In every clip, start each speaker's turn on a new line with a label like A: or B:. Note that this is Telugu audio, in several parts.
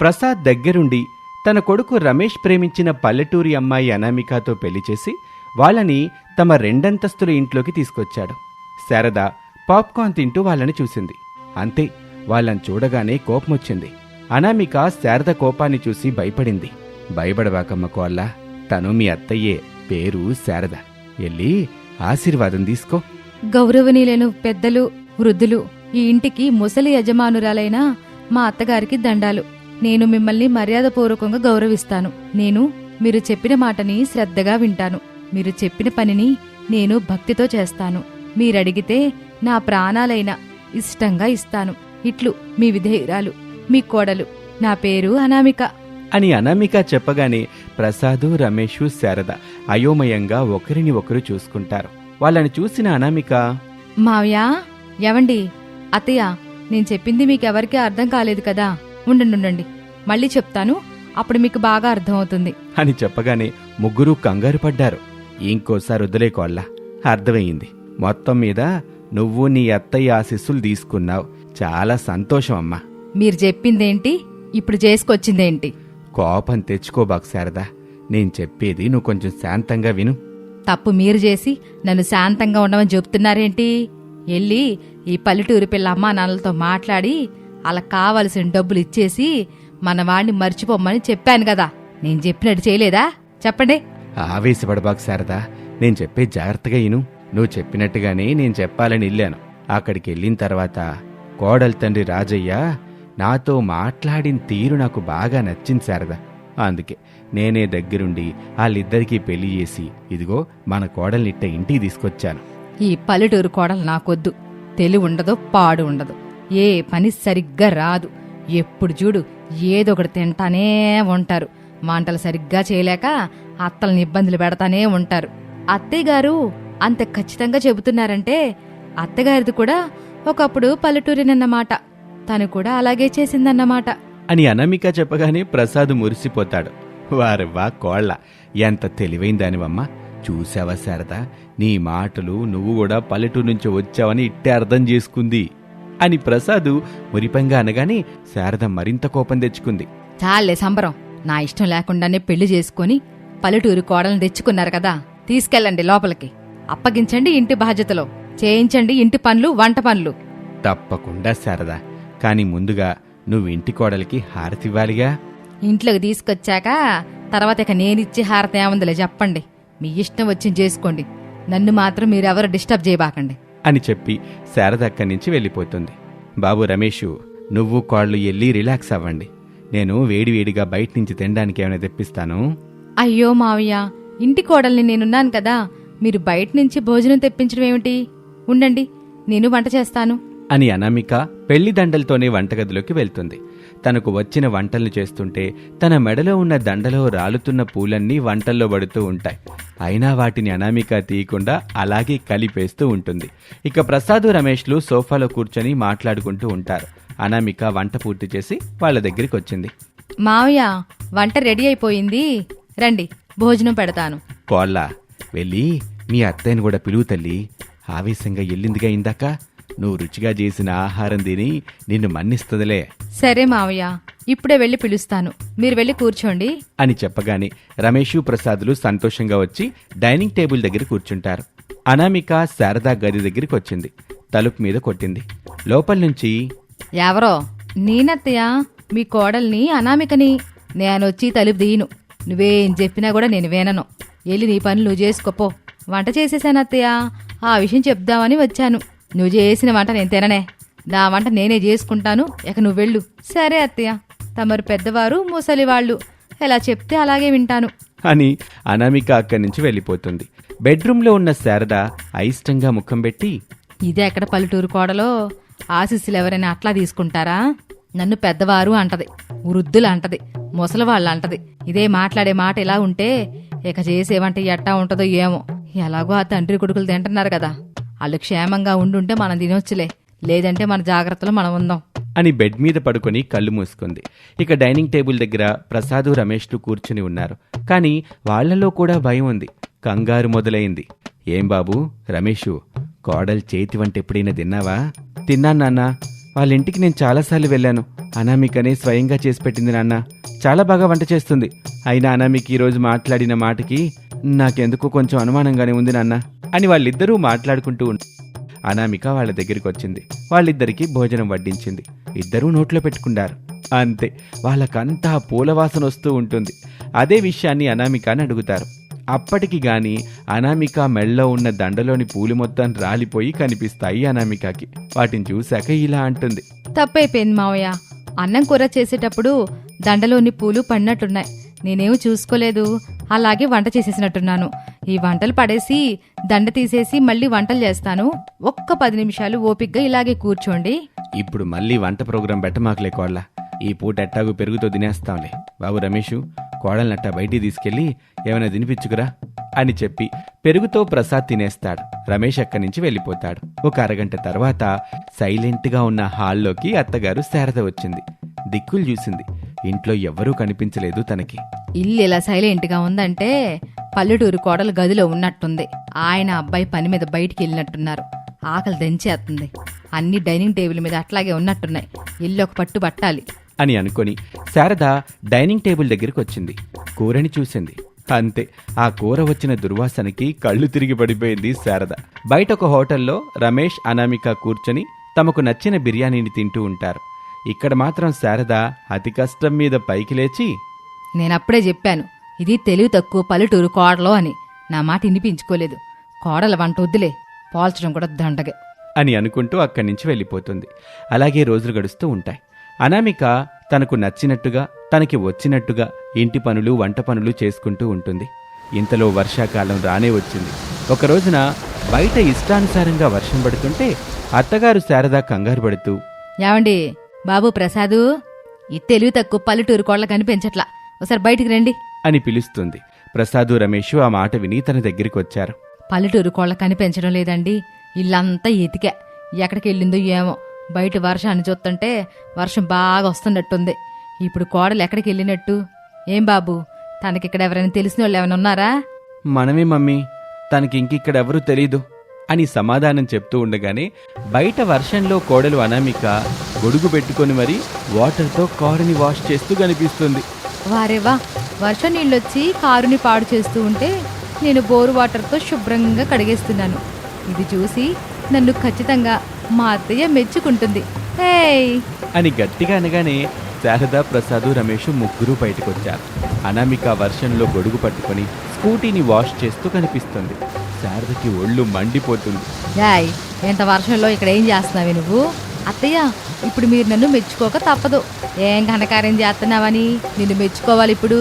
A: ప్రసాద్ దగ్గరుండి తన కొడుకు రమేష్ ప్రేమించిన పల్లెటూరి అమ్మాయి అనామికతో పెళ్ళి చేసి వాళ్ళని తమ రెండంతస్తుల ఇంట్లోకి తీసుకొచ్చాడు. శారద పాప్కార్న్ తింటూ వాళ్ళని చూసింది. అంతే వాళ్ళని చూడగానే కోపమొచ్చింది. అనామిక శారద కోపాన్ని చూసి భయపడింది. భయపడవాకమ్మ కోల్లా తను మీ అత్తయ్యే పేరు శారద. ఎల్లి ఆశీర్వాదం తీసుకో.
B: గౌరవనీయులను పెద్దలు వృద్ధులు ఈ ఇంటికి ముసలి యజమానురాలైన మా అత్తగారికి దండాలు. నేను మిమ్మల్ని మర్యాదపూర్వకంగా గౌరవిస్తాను. నేను మీరు చెప్పిన మాటని శ్రద్ధగా వింటాను. మీరు చెప్పిన పనిని నేను భక్తితో చేస్తాను. మీరడిగితే నా ప్రాణాలైన ఇష్టంగా ఇస్తాను. ఇట్లు మీ విధేయురాలు మీ కోడలు. నా పేరు అనామిక.
A: అని అనామిక చెప్పగానే ప్రసాదు రమేషు శారద అయోమయంగా ఒకరిని ఒకరు చూసుకుంటారు. వాళ్ళని చూసిన అనామిక
B: మావయ్య ఎవండి అత్తయ్య నేను చెప్పింది మీకెవరికీ అర్థం కాలేదు కదా? ఉండండి ఉండండి. మళ్ళీ చెప్తాను. అప్పుడు మీకు బాగా అర్థమవుతుంది.
A: అని చెప్పగానే ముగ్గురు కంగారు పడ్డారు. ఇంకోసారి వదిలేకోల్లా అర్థమయ్యింది. మొత్తం మీద నువ్వు నీ అత్తయ్య ఆశీస్సులు తీసుకున్నావు. చాలా సంతోషం అమ్మా.
B: మీరు చెప్పిందేంటి? ఇప్పుడు చేసుకొచ్చిందేంటి?
A: కోపం తెచ్చుకోబాకు శారదా. నేను చెప్పేది నువ్వు కొంచెం శాంతంగా విను.
B: తప్పు మీరు చేసి నన్ను శాంతంగా ఉండమని చెప్తున్నారేంటి? ఎళ్ళి ఈ పల్లెటూరి పిల్ల అమ్మా నాన్నలతో మాట్లాడి అలా కావలసిన డబ్బులు ఇచ్చేసి మన వాడిని మర్చిపోమ్మని చెప్పాను కదా. నేను చెప్పినట్టు చేయలేదా? చెప్పండి.
A: ఆవేశపడబాకు శారదా నేను చెప్పే జాగ్రత్తగా ఇను. నువ్వు చెప్పినట్టుగానే నేను చెప్పాలని వెళ్ళాను అక్కడికి వెళ్ళిన తర్వాత కోడల తండ్రి రాజయ్య నాతో మాట్లాడిన తీరు నాకు బాగా నచ్చింది శారదా. అందుకే నేనే దగ్గరుండి వాళ్ళిద్దరికీ పెళ్ళి చేసి ఇదిగో మన కోడల్నిట్ట ఇంటికి తీసుకొచ్చాను.
B: ఈ పల్లెటూరు కోడలు నాకొద్దు. తెలివి ఉండదు పాడు ఉండదు. ఏ పని సరిగ్గా రాదు. ఎప్పుడు చూడు ఏదో ఒకటి తింటానే ఉంటారు. వంటలు సరిగ్గా చేయలేక అత్తల్ని ఇబ్బందులు పెడతానే ఉంటారు. అత్తయ్య గారు అంత ఖచ్చితంగా చెబుతున్నారంటే అత్తగారిది కూడా ఒకప్పుడు పల్లెటూరినన్నమాట తను కూడా అలాగే చేసిందన్నమాట.
A: అని అనామిక చెప్పగానే ప్రసాద్ మురిసిపోతాడు. వారవ్వా కోళ్ళ ఎంత తెలివైందానివమ్మా. చూసావా శారదా నీ మాటలు నువ్వు కూడా పల్లెటూరు నుంచి వచ్చావని ఇట్టే అర్థం చేసుకుంది. అని ప్రసాదు మురిపంగా అనగానే శారద మరింత కోపం తెచ్చుకుంది.
B: చాలే సంబరం. నా ఇష్టం లేకుండానే పెళ్ళి చేసుకొని పల్లెటూరు కోడలను తెచ్చుకున్నారు కదా. తీసుకెళ్ళండి లోపలికి. అప్పగించండి ఇంటి బాధ్యతలో. చేయించండి ఇంటి పనులు వంట పనులు.
A: తప్పకుండా శారదా. కాని ముందుగా నువ్వు ఇంటి కోడలికి హారతివ్వాలిగా
B: ఇంట్లోకి తీసుకొచ్చాక తర్వాత ఇక నేనిచ్చే హారత ఏముందిలే చెప్పండి. మీ ఇష్టం వచ్చింది చేసుకోండి. నన్ను మాత్రం మీరెవరు డిస్టర్బ్ చేయబాకండి.
A: అని చెప్పి శారద అక్కడి నుంచి వెళ్ళిపోతుంది. బాబు రమేషు నువ్వు కాళ్ళు ఎల్లి రిలాక్స్ అవ్వండి. నేను వేడివేడిగా బయట నుంచి తినడానికి ఏమైనా తెప్పిస్తాను?
B: అయ్యో మావయ్య ఇంటి కోడల్ని నేనున్నాను కదా. మీరు బయట నుంచి భోజనం తెప్పించడం ఏమిటి? ఉండండి నేను వంట చేస్తాను.
A: అని అనామిక పెళ్ళి దండలతోనే వంటగదిలోకి వెళ్తుంది. తనకు వచ్చిన వంటల్ని చేస్తుంటే తన మెడలో ఉన్న దండలో రాలుతున్న పూలన్నీ వంటల్లో పడుతూ ఉంటాయి. అయినా వాటిని అనామిక తీయకుండా అలాగే కలిపేస్తూ ఉంటుంది. ఇక ప్రసాదు రమేష్లు సోఫాలో కూర్చొని మాట్లాడుకుంటూ ఉంటారు. అనామిక వంట పూర్తి చేసి వాళ్ళ దగ్గరికి వచ్చింది.
B: మావయ్య వంట రెడీ అయిపోయింది. రండి భోజనం పెడతాను.
A: కోళ్ళ వెళ్ళి మీ అత్తయ్యను కూడా పిలువు తల్లి. ఆవేశంగా ఎల్లిందిగా ఇందాక. నువ్వు రుచిగా చేసిన ఆహారం తిని నిన్ను మన్నిస్తుందిలే.
B: సరే మావయ్య ఇప్పుడే వెళ్ళి పిలుస్తాను. మీరు వెళ్ళి కూర్చోండి.
A: అని చెప్పగానే రమేషు ప్రసాదులు సంతోషంగా వచ్చి డైనింగ్ టేబుల్ దగ్గర కూర్చుంటారు. అనామిక శారదా గది దగ్గరికి వచ్చింది. తలుపు మీద కొట్టింది. లోపల నుంచి
B: ఎవరో నేనత్తయ్య మీ కోడల్ని అనామికని నేనొచ్చి తలుపు దీయను నువ్వేం చెప్పినా కూడా నేను వినను. వెళ్ళి నీ పని నువ్వు చేసుకోపో. వంట చేసేసాను అత్తయ్య. ఆ విషయం చెప్దామని వచ్చాను. నువ్వు చేసిన వంట నేను తిననే. నా వంట నేనే చేసుకుంటాను. ఇక నువ్వు వెళ్ళు. సరే అత్తయ్య. తమరు పెద్దవారు ముసలివాళ్ళు ఎలా చెప్తే అలాగే వింటాను.
A: అని అనామిక అక్కడి నుంచి వెళ్ళిపోతుంది. బెడ్రూమ్లో ఉన్న శారద అయిష్టంగా ముఖం పెట్టి
B: ఇదే ఎక్కడ పల్లెటూరు కోడలో? ఆశీస్సులు ఎవరైనా అట్లా తీసుకుంటారా? నన్ను పెద్దవారు అంటది. వృద్ధులు అంటది. ముసలివాళ్ళు అంటది. ఇదే మాట్లాడే మాట ఇలా ఉంటే ఇక చేసేవంట ఎట్టా ఉంటదో ఏమో. ఎలాగో ఆ తండ్రి కొడుకులు తింటున్నారు కదా. వాళ్ళు క్షేమంగా ఉండుంటే మనం తినొచ్చులే. లేదంటే మన జాగ్రత్తలో మనం ఉందాం.
A: అని బెడ్ మీద పడుకొని కళ్ళు మూసుకుంది. ఇక డైనింగ్ టేబుల్ దగ్గర ప్రసాదు రమేష్లు కూర్చుని ఉన్నారు. కానీ వాళ్ళలో కూడా భయం ఉంది. కంగారు మొదలైంది. ఏం బాబు రమేషు కోడలు చేతి వంట ఎప్పుడైనా తిన్నావా? తిన్నాను నాన్న. వాళ్ళ ఇంటికి నేను చాలాసార్లు వెళ్ళాను. అనామికనే స్వయంగా చేసి పెట్టింది నాన్న. చాలా బాగా వంట చేస్తుంది. అయినా అనామికి ఈరోజు మాట్లాడిన మాటకి నాకెందుకు కొంచెం అనుమానంగానే ఉంది నాన్న అని వాళ్ళిద్దరూ మాట్లాడుకుంటూ ఉంట అనామిక వాళ్ళ దగ్గరికి వచ్చింది వాళ్ళిద్దరికీ భోజనం వడ్డించింది. ఇద్దరూ నోట్లో పెట్టుకున్నారు. అంతే వాళ్ళకంతా పూల వాసన వస్తూ ఉంటుంది. అదే విషయాన్ని అనామికాని అడుగుతారు. అప్పటికి గాని అనామిక మెళ్ళలో ఉన్న దండలోని పూలు మొత్తం రాలిపోయి కనిపిస్తాయి అనామికకి. వాటిని చూశాక ఇలా అంటుంది.
B: తప్పైపోయింది మావయ్య. అన్నం కూర చేసేటప్పుడు దండలోని పూలు పడినట్టున్నాయి నేనేమి చూసుకోలేదు. అలాగే వంట చేసేసినట్టున్నాను. ఈ వంటలు పడేసి దండ తీసేసి మళ్ళీ వంటలు చేస్తాను. ఒక్క పది నిమిషాలు ఓపిగ్గా ఇలాగే కూర్చోండి.
A: ఇప్పుడు మళ్ళీ వంట ప్రోగ్రాం పెట్టమాకలే కోళ్ళ. ఈ పూట ఎట్టాగు పెరుగుతో తినేస్తాంలే. బాబు రమేషు కోడలనట్టా బయటికి తీసుకెళ్ళి ఏమైనా తినిపించుకురా అని చెప్పి పెరుగుతో ప్రసాద్ తినేస్తాడు. రమేష్ అక్కడి నుంచి వెళ్ళిపోతాడు. ఒక అరగంట తర్వాత సైలెంట్గా ఉన్న హాల్లోకి అత్తగారు శారద వచ్చింది. దిక్కులు చూసింది. ఇంట్లో ఎవ్వరూ కనిపించలేదు తనకి.
B: ఇల్లు ఇలా సైలెంట్గా ఉందంటే పల్లెటూరు కోడలు గదిలో ఉన్నట్టుంది. ఆయన అబ్బాయి పని మీద బయటికి వెళ్ళినట్టున్నారు. ఆకలి దంచేస్తుంది. అన్ని డైనింగ్ టేబుల్ మీద అట్లాగే ఉన్నట్టున్నాయి. ఇల్లు ఒక పట్టు పట్టాలి.
A: అని అనుకొని శారద డైనింగ్ టేబుల్ దగ్గరికి వచ్చింది. కూరని చూసింది. అంతే ఆ కూర వచ్చిన దుర్వాసనకి కళ్ళు తిరిగి పడిపోయింది శారద. బయట ఒక హోటల్లో రమేష్ అనామిక కూర్చొని తమకు నచ్చిన బిర్యానీని తింటూ ఉంటారు. ఇక్కడ మాత్రం శారద అతి కష్టం మీద పైకి లేచి
B: నేనప్పుడే చెప్పాను ఇది తెలివి తక్కువ పల్లెటూరు కోడలో అని. నా మాట వినిపించుకోలేదు. కోడల వంట వద్దులే పోల్చడం కూడా దండగే
A: అని అనుకుంటూ అక్కడి నుంచి వెళ్ళిపోతుంది. అలాగే రోజులు గడుస్తూ ఉంటాయి. అనామిక తనకు నచ్చినట్టుగా తనకి వచ్చినట్టుగా ఇంటి పనులు వంట పనులు చేసుకుంటూ ఉంటుంది. ఇంతలో వర్షాకాలం రానే వచ్చింది. ఒక రోజున బయట ఇష్టానుసారంగా వర్షం పడుతుంటే అత్తగారు శారద కంగారు పడుతూ
B: ఏమండి బాబు ప్రసాదు ఈ తెలివి తక్కువ పల్లెటూరు కోళ్ళ కనిపించట్లా. ఒకసారి బయటికి రండి.
A: అని పిలుస్తుంది. ప్రసాదు రమేష్ ఆ మాట విని తన దగ్గరికి వచ్చారు.
B: పల్లెటూరు కోళ్ళ కనిపించడం లేదండి. ఇల్లంతా ఎతికే. ఎక్కడికి వెళ్ళిందో ఏమో. బయట వర్షాన్ని చూస్తుంటే వర్షం బాగా వస్తున్నట్టుంది. ఇప్పుడు కోడలు ఎక్కడికి వెళ్ళినట్టు? ఏం బాబు? తనకిక్కడ ఎవరైనా తెలిసిన వాళ్ళు ఏమైనా ఉన్నారా?
A: మనమే మమ్మీ. తనకి ఇంకిక్కడెవరూ తెలీదు. అని సమాధానం చెప్తూ ఉండగానే బయట వర్షంలో కోడలు అనామిక గొడుగు పెట్టుకొని మరి వాటర్తో కారుని వాష్ చేస్తూ కనిపిస్తుంది.
B: వారేవా వర్షం నీళ్ళొచ్చి కారుని పాడు చేస్తూ ఉంటే నేను బోరు వాటర్తో శుభ్రంగా కడిగేస్తున్నాను. ఇది చూసి నన్ను ఖచ్చితంగా మా అత్తయ్య మెచ్చుకుంటుంది. హేయ్
A: అని గట్టిగా అనగానే శారద ప్రసాదు రమేష్ ముగ్గురు బయటకొచ్చారు. అనామిక వర్షంలో గొడుగు పట్టుకొని స్కూటీని వాష్ చేస్తూ కనిపిస్తుంది. శారదకి ఒళ్ళు మండిపోతుంది.
B: యాయ్ ఎంత వర్షంలో ఇక్కడ ఏం చేస్తున్నావి నువ్వు? అత్తయ్య ఇప్పుడు మీరు నన్ను మెచ్చుకోక తప్పదు. ఏం ఘనకార్యం చేస్తున్నావని నిన్ను మెచ్చుకోవాలి ఇప్పుడు?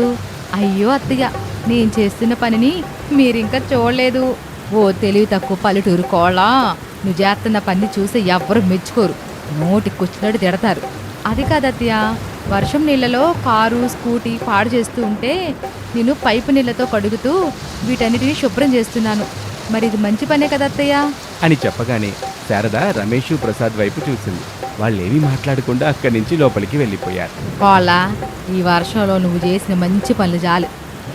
B: అయ్యో అత్తయ్య నేను చేస్తున్న పనిని మీరింకా చూడలేదు. ఓ తెలివి తక్కువ పల్లెటూరు కోళ్ళ నువ్వు చేస్తున్న పని చూసి ఎవ్వరు మెచ్చుకోరు. నోటికి కూర్చున్నట్టు తిడతారు. అది కాదు అత్తయ్య వర్షం నీళ్ళలో కారు స్కూటీ పాడు చేస్తూ ఉంటే నేను పైపు నీళ్ళతో కడుగుతూ వీటన్నిటిని శుభ్రం చేస్తున్నాను. మరి ఇది మంచి పనే కదా అత్తయ్య?
A: అని చెప్పగానే శారద రమేష్ ప్రసాద్ వైపు చూసింది. వాళ్ళేమీ మాట్లాడకుండా అక్కడి నుంచి లోపలికి వెళ్ళిపోయారు.
B: కోళ్ళ ఈ వర్షంలో నువ్వు చేసిన మంచి పనులు చాలు.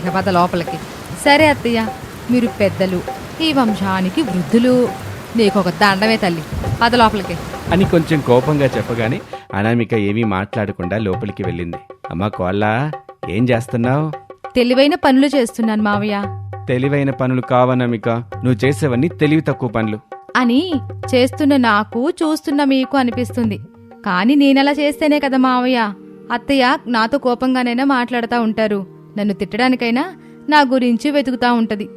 B: ఇక పద లోపలికి. సరే అత్తయ్య మీరు పెద్దలు ఈ వంశానికి వృద్ధులు నీకు ఒక దండమే తల్లి. పద లోపలికి.
A: అని కొంచెం కోపంగా చెప్పగానే అనామిక ఏమీ మాట్లాడకుండా లోపలికి వెళ్ళింది. అమ్మా కోళ్ళ ఏం చేస్తున్నావు?
B: తెలివైన పనులు చేస్తున్నాను మావయ్య.
A: తెలివైన పనులు కావనమిక నువ్వు చేసేవన్నీ తెలివి తక్కువ పనులు.
B: అని చేస్తున్న నాకు చూస్తున్న మీకు అనిపిస్తుంది. కానీ నేనలా చేస్తేనే కదా మావయ్య. అత్తయ్య నాతో కోపంగానైనా మాట్లాడుతూ ఉంటారు. నన్ను తిట్టడానికైనా నా గురించి వెతుకుతా ఉంటది.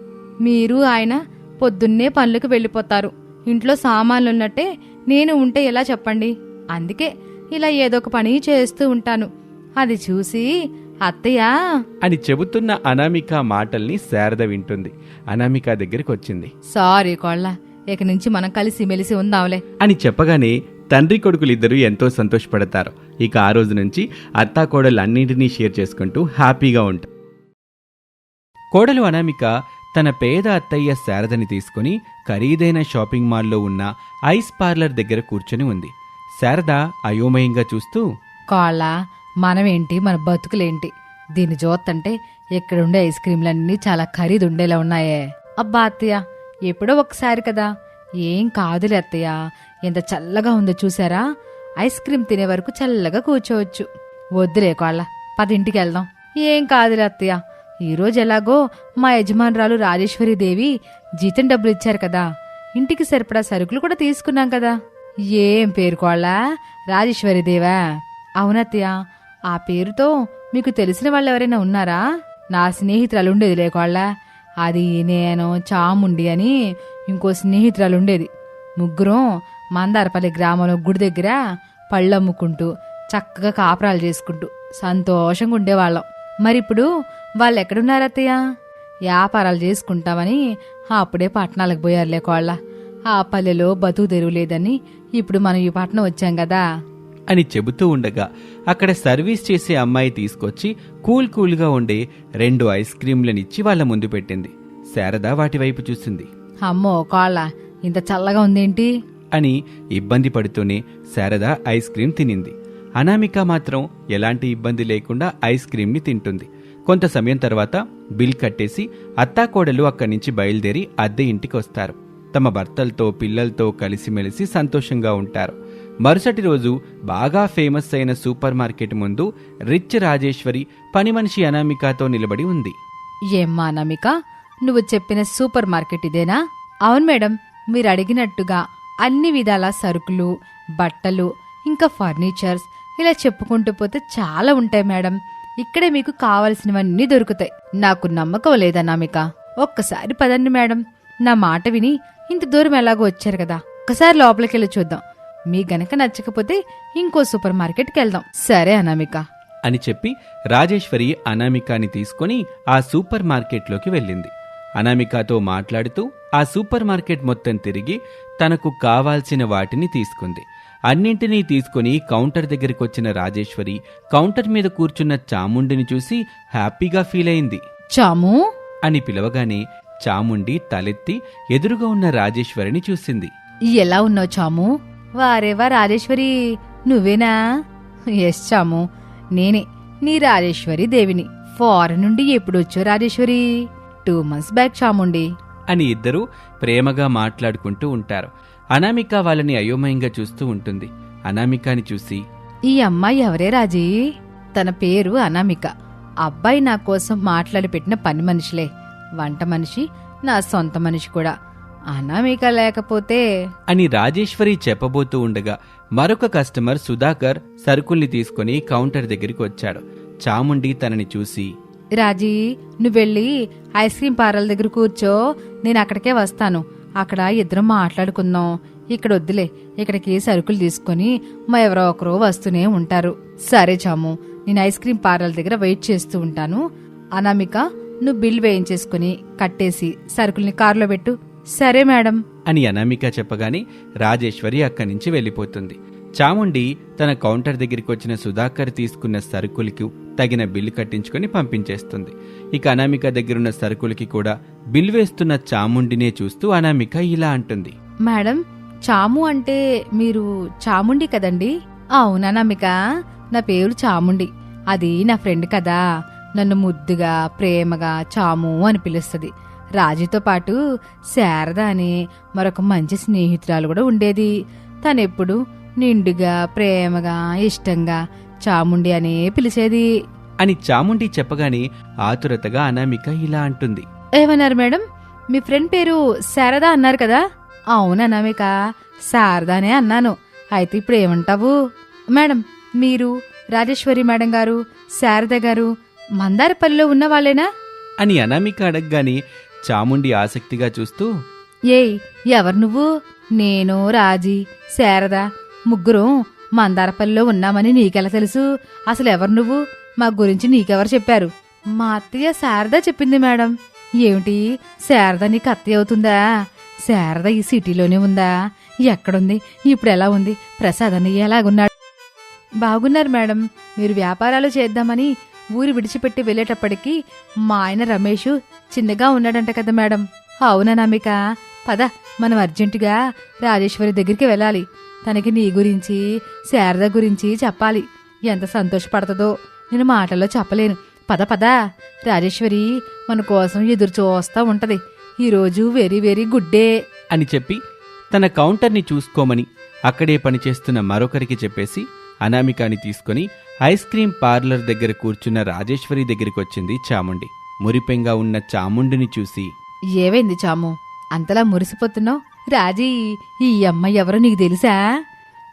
B: మీరు ఆయన పొద్దున్నే పనులకు వెళ్ళిపోతారు. ఇంట్లో సామాన్లున్నట్టే నేను ఉంటే ఎలా చెప్పండి? అందుకే ఇలా ఏదో ఒక పని చేస్తూ ఉంటాను. అది చూసి అత్తయ్య.
A: అని చెబుతున్న అనామిక మాటల్ని శారద వింటుంది. అనామిక దగ్గరికి వచ్చింది
B: సారీ కోళ్ళ ఇక నుంచి మనం కలిసి మెలిసి ఉందాంలే.
A: అని చెప్పగానే తండ్రి కొడుకులిద్దరూ ఎంతో సంతోషపడతారు. ఇక ఆ రోజు నుంచి అత్తా కోడలు అన్నింటినీ షేర్ చేసుకుంటూ హ్యాపీగా ఉంటారు. కోడలు అనామిక తన పేద అత్తయ్య శారదని తీసుకుని ఖరీదైన షాపింగ్ మాల్లో ఉన్న ఐస్ పార్లర్ దగ్గర కూర్చొని ఉంది. శారద అయోమయంగా చూస్తూ
B: కాళ్ళ మనమేంటి? మన బతుకులేంటి? దీన్ని చూస్తుంటే ఇక్కడుండే ఐస్ క్రీంలన్నీ చాలా ఖరీదు ఉండేలా ఉన్నాయే. అబ్బా అత్తయ్య ఎప్పుడో ఒకసారి కదా. ఏం కాదులే అత్తయ్య ఎంత చల్లగా ఉందో చూసారా? ఐస్ క్రీమ్ తినే వరకు చల్లగా కూర్చోవచ్చు. వద్దులే కోళ్ళ పదింటికి వెళ్దాం ఏం కాదులే అత్తయ్య ఈరోజు ఎలాగో మా యజమానురాలు రాజేశ్వరీదేవి జీతం డబ్బులు ఇచ్చారు కదా. ఇంటికి సరిపడా సరుకులు కూడా తీసుకున్నాం కదా. ఏం పేరు కోళ్ళ? రాజేశ్వరీదేవా అవునత్తయ్య ఆ పేరుతో మీకు తెలిసిన వాళ్ళు ఎవరైనా ఉన్నారా? నా స్నేహితురాలు ఉండేది లేకోళ్ళ అది నేను చాముండి అని ఇంకో స్నేహితురాలు ఉండేది ముగ్గురం మందారపల్లి గ్రామంలో గుడి దగ్గర పళ్ళు అమ్ముకుంటూ చక్కగా కాపురాలు చేసుకుంటూ సంతోషంగా ఉండేవాళ్ళం. మరిప్పుడు వాళ్ళు ఎక్కడున్నారు అత్తయ్య? వ్యాపారాలు చేసుకుంటామని అప్పుడే పట్టణాలకు పోయారులే కోళ్ళ ఆ పల్లెలో బతుకు తెరువు లేదని ఇప్పుడు మనం ఈ పట్టణం వచ్చాం కదా.
A: అని చెబుతూ ఉండగా అక్కడ సర్వీస్ చేసే అమ్మాయి తీసుకొచ్చి కూల్ కూల్గా ఉండే రెండు ఐస్ క్రీంలనిచ్చి వాళ్ళ ముందు పెట్టింది. శారద వాటి వైపు చూసింది.
B: అమ్మో కోళ్ళ ఇంత చల్లగా ఉందేంటి?
A: అని ఇబ్బంది పడుతూనే శారద ఐస్ క్రీం తినింది. అనామిక మాత్రం ఎలాంటి ఇబ్బంది లేకుండా ఐస్ క్రీంని తింటుంది. కొంత సమయం తర్వాత బిల్ కట్టేసి అత్తాకోడలు అక్కడి నుంచి బయలుదేరి అద్దె ఇంటికి వస్తారు తమ భర్తలతో పిల్లలతో కలిసిమెలిసి సంతోషంగా ఉంటారు. మరుసటి రోజు బాగా ఫేమస్ అయిన సూపర్ మార్కెట్ ముందు రిచ్ రాజేశ్వరి పని మనిషి అనామికతో నిలబడి ఉంది.
B: ఏమ్మా నమిక నువ్వు చెప్పిన సూపర్ మార్కెట్ ఇదేనా? అవును మేడం మీరు అడిగినట్టుగా అన్ని విధాల సరుకులు బట్టలు ఇంకా ఫర్నిచర్స్ ఇలా చెప్పుకుంటూ పోతే చాలా ఉంటాయి మేడం. ఇక్కడే మీకు కావలసినవన్నీ దొరుకుతాయి. నాకు నమ్మకం లేదా నమిక ఒక్కసారి పదండి మేడం. నా మాట విని ఇంత దూరం ఎలాగో వచ్చారు కదా. ఒక్కసారి లోపలికి వెళ్ళి చూద్దాం. మీ గనక నచ్చకపోతే ఇంకో సూపర్ మార్కెట్కి వెళ్దాం. సరే అనామిక.
A: అని చెప్పి రాజేశ్వరి అనామికాని తీసుకొని ఆ సూపర్ మార్కెట్లోకి వెళ్ళింది. అనామికతో మాట్లాడుతూ ఆ సూపర్ మార్కెట్ మొత్తం తిరిగి తనకు కావాల్సిన వాటిని తీసుకుంది. అన్నింటినీ తీసుకొని కౌంటర్ దగ్గరికి వచ్చిన రాజేశ్వరి కౌంటర్ మీద కూర్చున్న చాముండిని చూసి హ్యాపీగా ఫీల్ అయింది.
B: చాము?
A: అని పిలవగానే చాముండి తలెత్తి ఎదురుగా ఉన్న రాజేశ్వరిని చూసింది.
B: ఎలా ఉన్నావు చాము? వారేవా రాజేశ్వరి. నువ్వేనా? ఎస్ చాము నేనే. నీ రాజేశ్వరి దేవిని. ఫారెన్ నుండి ఎప్పుడొచ్చో Rajeshwari? Two months back Chamundi.
A: అని ఇద్దరూ ప్రేమగా మాట్లాడుకుంటూ ఉంటారు. అనామిక వాళ్ళని అయోమయంగా చూస్తూ ఉంటుంది. అనామికాని చూసి
B: ఈ అమ్మాయి ఎవరే రాజీ? తన పేరు అనామిక. అబ్బాయి నా కోసం మాట్లాడి పెట్టిన పని మనిషిలే. వంట మనిషి నా సొంత మనిషి కూడా. అనామిక లేకపోతే?
A: అని రాజేశ్వరి చెప్పబోతూ ఉండగా మరొక కస్టమర్ సుధాకర్ సరుకుల్ని తీసుకుని కౌంటర్ దగ్గరికి వచ్చాడు. చాముండి తనని చూసి
B: రాజీ నువ్వెళ్ళి ఐస్ క్రీం పార్లర్ దగ్గర కూర్చో నేను అక్కడికే వస్తాను. అక్కడ ఇద్దరం మాట్లాడుకుందాం. ఇక్కడ వద్దులే ఇక్కడికి సరుకులు తీసుకొని మా ఎవరో ఒకరు వస్తూనే ఉంటారు. సరే చాము నేను ఐస్ క్రీం పార్లర్ దగ్గర వెయిట్ చేస్తూ ఉంటాను. అనామిక నువ్వు బిల్ వేయించేసుకుని కట్టేసి సరుకుల్ని కారులో పెట్టు. సరే మేడం.
A: అని అనామిక చెప్పగానే రాజేశ్వరి అక్కడి నుంచి వెళ్ళిపోతుంది. చాముండి తన కౌంటర్ దగ్గరికి వచ్చిన సుధాకర్ తీసుకున్న సరుకులకు తగిన బిల్లు కట్టించుకొని పంపించేస్తుంది. ఇక అనామిక దగ్గరున్న సరుకులకి కూడా బిల్ వేస్తున్న చాముండినే చూస్తూ అనామిక ఇలా అంటుంది.
B: మేడం చాము అంటే మీరు చాముండి కదండి? అవునా నమ్మిక నా పేరు చాముండి. అది నా ఫ్రెండ్ కదా. నన్ను ముద్దుగా ప్రేమగా చాము అని పిలుస్తుంది. రాజీతో పాటు శారద అని మరొక మంచి స్నేహితురాలు కూడా ఉండేది. తనెప్పుడు నిండుగా ప్రేమగా ఇష్టంగా చాముండి అనే పిలిచేది.
A: అని చాముండి చెప్పగానే ఆతురతగా అనామిక ఇలా అంటుంది.
B: ఏమన్నారు మేడం? మీ ఫ్రెండ్ పేరు శారదా అన్నారు కదా? అవునా నమిక శారదానే అన్నాను. అయితే ఇప్పుడు ఏమంటావు? మేడం మీరు రాజేశ్వరి మేడం గారు శారద గారు మందారపల్లిలో ఉన్న వాళ్ళేనా?
A: అని అనామిక అడగగానే చాముండి ఆసక్తిగా చూస్తూ
B: ఏయ్ ఎవరు నువ్వు? నేను రాజీ శారద ముగ్గురం మందారపల్లిలో ఉన్నామని నీకెలా తెలుసు? అసలు ఎవరు నువ్వు? మా గురించి నీకెవరు చెప్పారు? మా అత్తయ్య శారద చెప్పింది మేడం. ఏమిటి? శారద నీకు అత్తయ్య అవుతుందా? శారద ఈ సిటీలోనే ఉందా? ఎక్కడుంది? ఇప్పుడు ఎలా ఉంది? ప్రసాద్ అన్నయ్య ఎలాగున్నాడు? బాగున్నారు మేడం. మీరు వ్యాపారాలు చేద్దామని ఊరు విడిచిపెట్టి వెళ్ళేటప్పటికి మా ఆయన రమేష్ చిన్నగా ఉన్నాడంట కదా మేడం. అవునా నమిక? పద మనం అర్జెంటుగా రాజేశ్వరి దగ్గరికి వెళ్ళాలి. తనకి నీ గురించి శారద గురించి చెప్పాలి. ఎంత సంతోషపడుతుందో. నేను మాటల్లో చెప్పలేను. పద పద. రాజేశ్వరి మన కోసం ఎదురు చూస్తా ఉంటది. ఈరోజు వెరీ వెరీ గుడ్ డే.
A: అని చెప్పి తన కౌంటర్ని చూసుకోమని అక్కడే పనిచేస్తున్న మరొకరికి చెప్పేసి అనామికాని తీసుకొని ఐస్ క్రీం పార్లర్ దగ్గర కూర్చున్న రాజేశ్వరి దగ్గరికి వచ్చింది చాముండి. మురిపెంగా ఉన్న చాముండిని చూసి
B: ఏవైంది చాము? అంతలా మురిసిపోతున్నావు? రాజీ ఈ అమ్మాయి ఎవరో నీకు తెలుసా?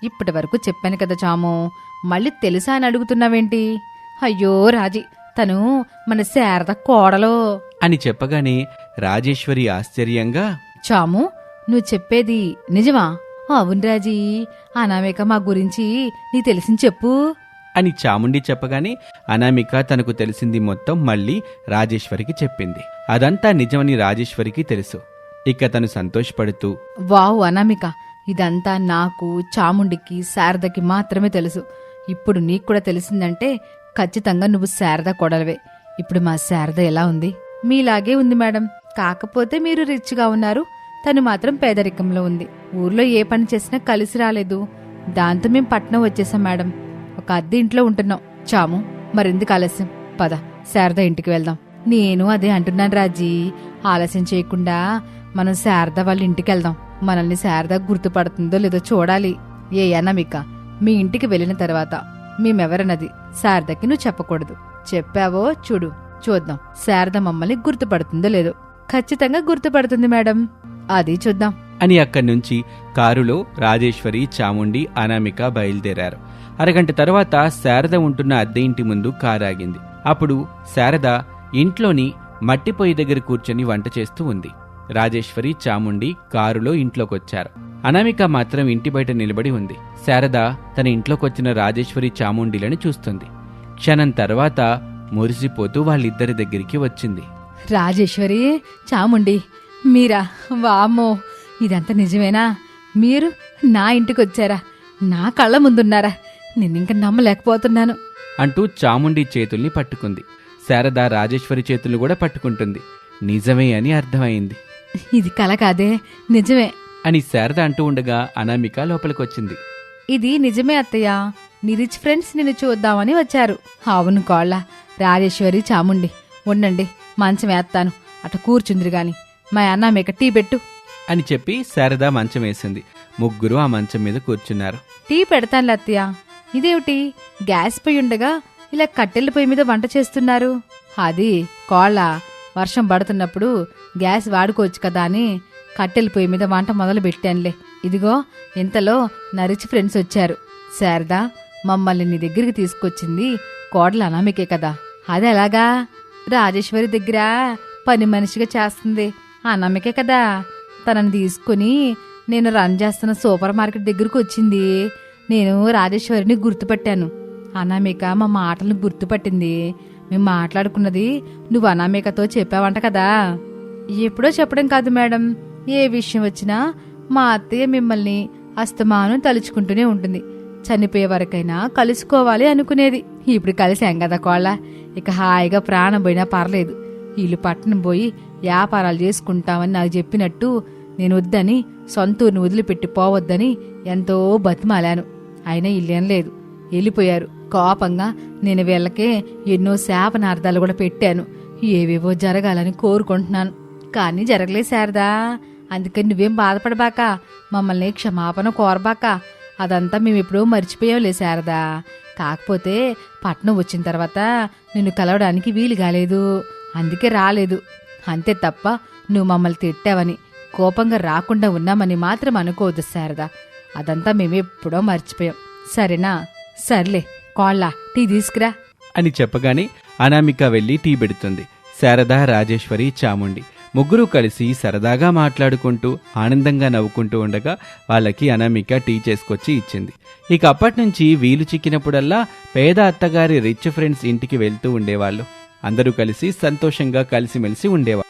B: ఇప్పటి వరకు చెప్పాను కదా చాము మళ్ళీ తెలుసా అని అడుగుతున్నావేంటి? అయ్యో రాజీ తను మన శారద కోడలో.
A: అని చెప్పగానే రాజేశ్వరి ఆశ్చర్యంగా
B: చాము నువ్వు చెప్పేది నిజమా? అవును రాజీ అనామిక మా గురించి నీ తెలిసింది చెప్పు.
A: అని చాముండి చెప్పగానే అనామిక తనకు తెలిసింది మొత్తం మళ్ళీ రాజేశ్వరికి చెప్పింది. అదంతా నిజమని రాజేశ్వరికి తెలుసు. ఇక తను సంతోషపడుతూ
B: వావ్ అనామిక ఇదంతా నాకు చాముండికి శారదకి మాత్రమే తెలుసు. ఇప్పుడు నీకు కూడా తెలిసిందంటే ఖచ్చితంగా నువ్వు శారద కొడలవే. ఇప్పుడు మా శారద ఎలా ఉంది? మీలాగే ఉంది మేడం. కాకపోతే మీరు రిచ్గా ఉన్నారు. తను మాత్రం పేదరికంలో ఉంది. ఊర్లో ఏ పని చేసినా కలిసి రాలేదు. దాంతో మేము పట్నం వచ్చేసాం మేడం. ఒక అద్దె ఇంట్లో ఉంటున్నాం. చాము మరెందుకు ఆలస్యం? పద శారద ఇంటికి వెళ్దాం. నేను అదే అంటున్నాను రాజీ. ఆలస్యం చేయకుండా మనం శారద వాళ్ళ ఇంటికి వెళ్దాం. మనల్ని శారద గుర్తుపడుతుందో లేదో చూడాలి. ఏ అనమిక మీ ఇంటికి వెళ్ళిన తర్వాత మేమెవరన్నది శారదకి నువ్వు చెప్పకూడదు. చెప్పావో చూడు చూద్దాం. శారద మమ్మల్ని గుర్తుపడుతుందో లేదో. ఖచ్చితంగా గుర్తుపడుతుంది మేడం. అది చూద్దాం.
A: అని అక్కడి నుంచి కారులో రాజేశ్వరి చాముండి అనామిక బయలుదేరారు. అరగంట తర్వాత శారద ఉంటున్న అద్దె ఇంటి ముందు కారు ఆగింది అప్పుడు శారద ఇంట్లోని మట్టి పొయ్యి దగ్గర కూర్చొని వంట చేస్తూ ఉంది. రాజేశ్వరి చాముండి కారులో ఇంట్లోకొచ్చారు. అనామిక మాత్రం ఇంటి బయట నిలబడి ఉంది. శారద తన ఇంట్లోకొచ్చిన రాజేశ్వరి చాముండిలను చూస్తుంది. క్షణం తర్వాత మురిసిపోతూ వాళ్ళిద్దరి దగ్గరికి వచ్చింది.
B: రాజేశ్వరి చాముండి మీరా? వామ్మో ఇదంతా నిజమేనా? మీరు నా ఇంటికి వచ్చారా నా కళ్ళ ముందున్నారా? నిన్నింక నమ్మలేకపోతున్నాను.
A: అంటూ చాముండి చేతుల్ని పట్టుకుంది. శారద రాజేశ్వరి చేతులు కూడా పట్టుకుంటుంది. నిజమే అని అర్థమైంది.
B: ఇది కల కాదే నిజమే.
A: అని శారద అంటూ ఉండగా అనామిక లోపలికొచ్చింది.
B: ఇది నిజమే అత్తయ్య. నీ రిచ్ ఫ్రెండ్స్ నిన్ను చూద్దామని వచ్చారు. అవును కోళ్ళ రాజేశ్వరి చాముండి. ఉండండి మంచం వేస్తాను. అట కూర్చుందిరు గాని. మా అన్నామిక టీ పెట్టు.
A: అని చెప్పి శారద మంచం వేసింది. ముగ్గురు ఆ మంచం మీద కూర్చున్నారు.
B: టీ పెడతానులే అత్తయ్య. ఇదేమిటి? గ్యాస్ పొయ్యి ఉండగా ఇలా కట్టెల పొయ్యి మీద వంట చేస్తున్నారు. అది కోళ్ళ. వర్షం పడుతున్నప్పుడు గ్యాస్ వాడుకోవచ్చు కదా అని కట్టెల పొయ్యి మీద వంట మొదలు పెట్టానులే. ఇదిగో ఇంతలో నా రిచ్ ఫ్రెండ్స్ వచ్చారు. శారదా మమ్మల్ని నీ దగ్గరికి తీసుకొచ్చింది కోడల అనామికే కదా. అది ఎలాగా? రాజేశ్వరి దగ్గర పని మనిషిగా చేస్తుంది. అనామికే కదా. తనని తీసుకుని నేను రన్ చేస్తున్న సూపర్ మార్కెట్ దగ్గరకు వచ్చింది. నేను రాజేశ్వరిని గుర్తుపట్టాను. అనామిక మా మాటలను గుర్తుపట్టింది. మేము మాట్లాడుకున్నది నువ్వు అనామికతో చెప్పావంట కదా. ఎప్పుడో చెప్పడం కాదు మేడం. ఏ విషయం వచ్చినా మా అత్తయ్య మిమ్మల్ని అస్తమానం తలుచుకుంటూనే ఉంటుంది. చనిపోయే వరకైనా కలుసుకోవాలి అనుకునేది. ఇప్పుడు కలిసాం కదా కోళ్ళ. ఇక హాయిగా ప్రాణం పోయినా పర్లేదు. వీళ్ళు పట్టణం పోయి వ్యాపారాలు చేసుకుంటామని నాకు చెప్పినట్టు నేను వద్దని సొంత ఊరిని వదిలిపెట్టి పోవద్దని ఎంతో బతిమాలాను. అయినా ఇల్లేం లేదు. వెళ్ళిపోయారు. కోపంగా నేను వీళ్ళకే ఎన్నో శాపనార్థాలు కూడా పెట్టాను. ఏవేవో జరగాలని కోరుకుంటున్నాను. కానీ జరగలే శారదా. అందుకని నువ్వేం బాధపడబాక. మమ్మల్ని క్షమాపణ కోరబాక. అదంతా మేము ఎప్పుడూ మర్చిపోయాంలే శారదా. కాకపోతే పట్నం వచ్చిన తర్వాత నిన్ను కలవడానికి వీలు కాలేదు. అందుకే రాలేదు. అంతే తప్ప నువ్వు మమ్మల్ని తిట్టావని కోపంగా రాకుండా ఉన్నామని మాత్రం అనుకోవద్దు శారదా. అదంతా మేమెప్పుడో మర్చిపోయాం. సరేనా? సర్లే కాళ్ళ టీ తీసుకురా.
A: అని చెప్పగానే అనామిక వెళ్ళి టీ పెడుతుంది. శారద రాజేశ్వరి చాముండి ముగ్గురు కలిసి సరదాగా మాట్లాడుకుంటూ ఆనందంగా నవ్వుకుంటూ ఉండగా వాళ్ళకి అనామిక టీ చేసుకొచ్చి ఇచ్చింది. ఇక అప్పటి నుంచి వీలు చిక్కినప్పుడల్లా పేద అత్తగారి రిచ్ ఫ్రెండ్స్ ఇంటికి వెళ్తూ ఉండేవాళ్ళు. అందరూ కలిసి సంతోషంగా కలిసిమెలిసి ఉండేవాళ్ళు.